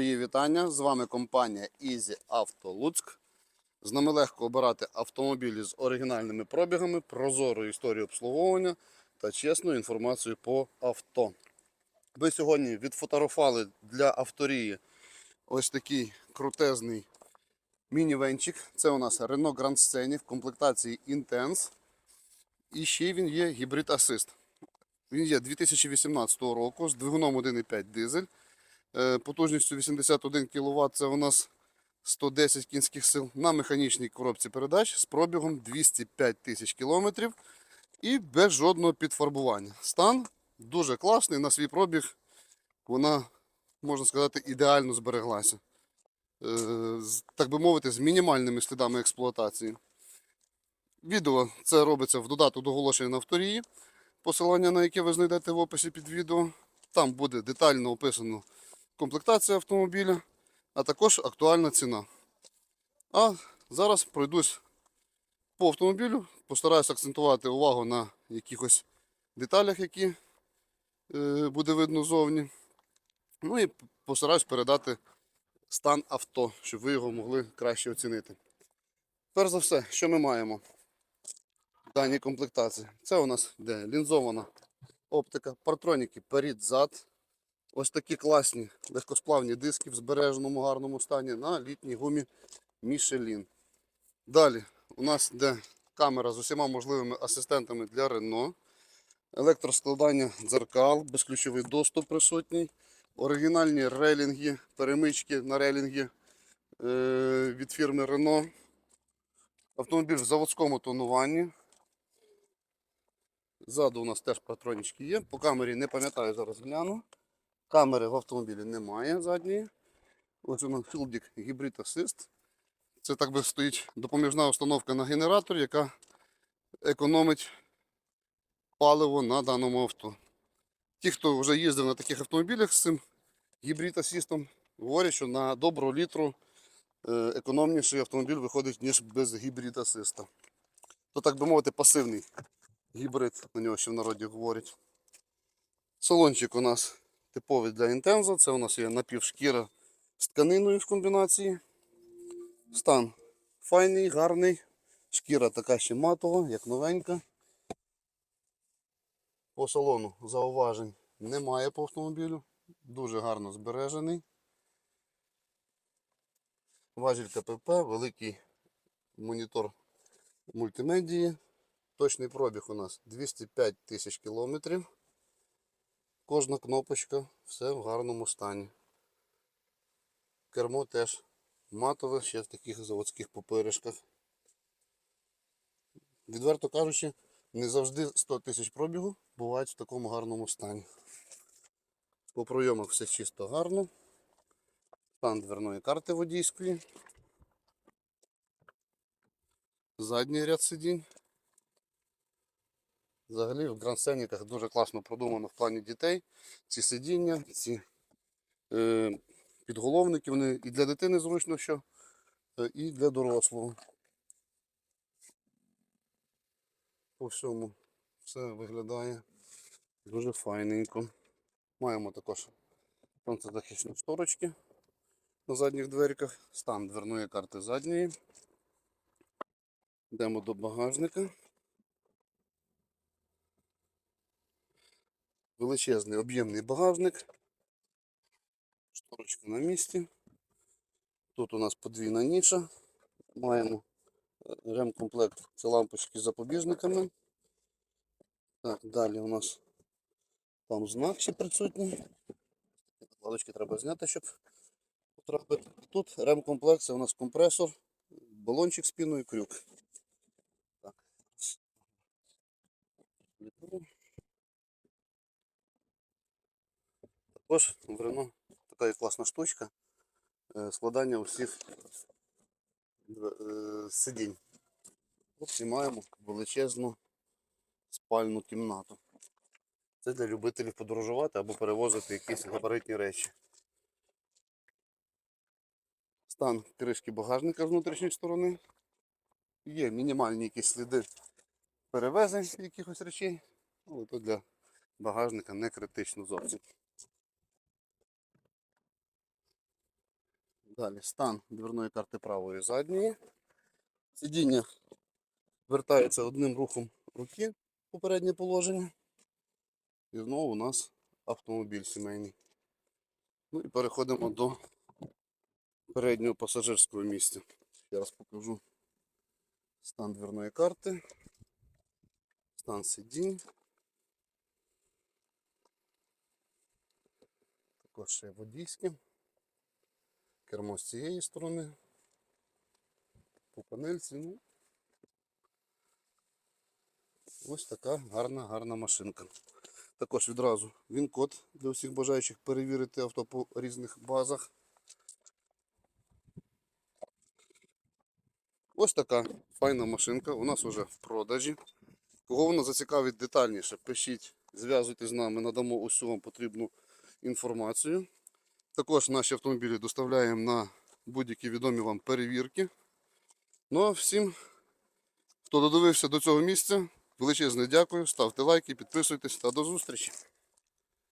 вітання. З вами компанія Easy Auto Луцьк. З нами легко обирати автомобілі з оригінальними пробігами, прозорою історією обслуговування та чесною інформацією по авто. Ви сьогодні відфотографували для авторії ось такий крутезний мінівенчик. Це у нас Renault Grand Scenic в комплектації Intense. І ще він є гібрид Assist. Він є 2018 року з двигуном 1,5 дизель. Е, Потужністю 81 кВт це у нас 110 кінських сил на механічній коробці передач з пробігом 205 тисяч кілометрів і без жодного підфарбування. Стан дуже класний, на свій пробіг вона, можна сказати, ідеально збереглася. Е, Так би мовити, з мінімальними слідами експлуатації. Відео це робиться в додаток до оголошення на авторії, посилання на яке ви знайдете в описі під відео. Там буде детально описано комплектація автомобіля, а також актуальна ціна. А зараз пройдусь по автомобілю, постараюсь акцентувати увагу на якихось деталях, які е, буде видно зовні. Ну і постараюсь передати стан авто, щоб ви його могли краще оцінити. Перш за все, що ми маємо в даній комплектації? Це у нас де лінзована оптика, партроніки перед-зад. Ось такі класні легкосплавні диски в збереженому гарному стані на літній гумі Michelin. Далі у нас йде камера з усіма можливими асистентами для Renault. Електроскладання дзеркал, безключовий доступ присутній. Оригінальні рейлінги, перемички на рейлінги е, від фірми Renault. Автомобіль в заводському тонуванні. Ззаду у нас теж патронічки є. По камері не пам'ятаю, зараз гляну. Камери в автомобілі немає задньої. Ось воно Філдік Hybrid Assist. Це так би стоїть допоміжна установка на генератор, яка економить паливо на даному авто. Ті, хто вже їздив на таких автомобілях з цим гібрид асістом, говорять, що на добру літру е, економніший автомобіль виходить, ніж без гібрид асиста. То, так би мовити, пасивний гібрид, на нього ще в народі говорять. Салончик у нас типовий для інтенза. Це у нас є напівшкіра з тканиною в комбінації. Стан файний, гарний. Шкіра така ще матова, як новенька. По салону зауважень немає по автомобілю. Дуже гарно збережений. Важіль КПП, великий монітор мультимедії. Точний пробіг у нас 205 тисяч кілометрів. Кожна кнопочка, все в гарному стані. Кермо теж матове, ще в таких заводських поперешках. Відверто кажучи, не завжди 100 тисяч пробігу бувають в такому гарному стані. По пройомах все чисто гарно. Стан дверної карти водійської. Задній ряд сидінь. Взагалі в гранд дуже класно продумано в плані дітей. Ці сидіння, ці е, підголовники, вони і для дитини зручно, що, е, і для дорослого. По всьому все виглядає дуже файненько. Маємо також сонцезахисні шторочки на задніх дверках, стан дверної карти задньої. Йдемо до багажника. Величезний об'ємний багажник. Шторочка на місці. Тут у нас подвійна ніша. Маємо е, ремкомплект. Це лампочки з запобіжниками. Так, далі у нас там знак ще присутній. Ладочки треба зняти, щоб потрапити. Тут ремкомплект, це у нас компресор, балончик з піною, крюк. Так. Відкрию. Також в така класна штучка е, складання усіх е, сидінь. От маємо величезну спальну кімнату. Це для любителів подорожувати або перевозити якісь габаритні речі. Стан кришки багажника з внутрішньої сторони. Є мінімальні якісь сліди перевезень якихось речей, але то для багажника не критично зовсім. Далі стан дверної карти правої задньої. Сидіння вертається одним рухом руки попереднє положення. І знову у нас автомобіль сімейний. Ну і переходимо до переднього пасажирського місця. Ще раз покажу стан дверної карти, стан сидінь. Також ще водійське. Кермо з цієї сторони. По панельці. Ну, ось така гарна, гарна машинка. Також відразу він код для всіх бажаючих перевірити авто по різних базах. Ось така файна машинка. У нас вже в продажі. Кого вона зацікавить детальніше, пишіть, зв'язуйтесь з нами, надамо усю вам потрібну інформацію. Також наші автомобілі доставляємо на будь-які відомі вам перевірки. Ну а всім, хто додивився до цього місця, величезне дякую, ставте лайки, підписуйтесь та до зустрічі.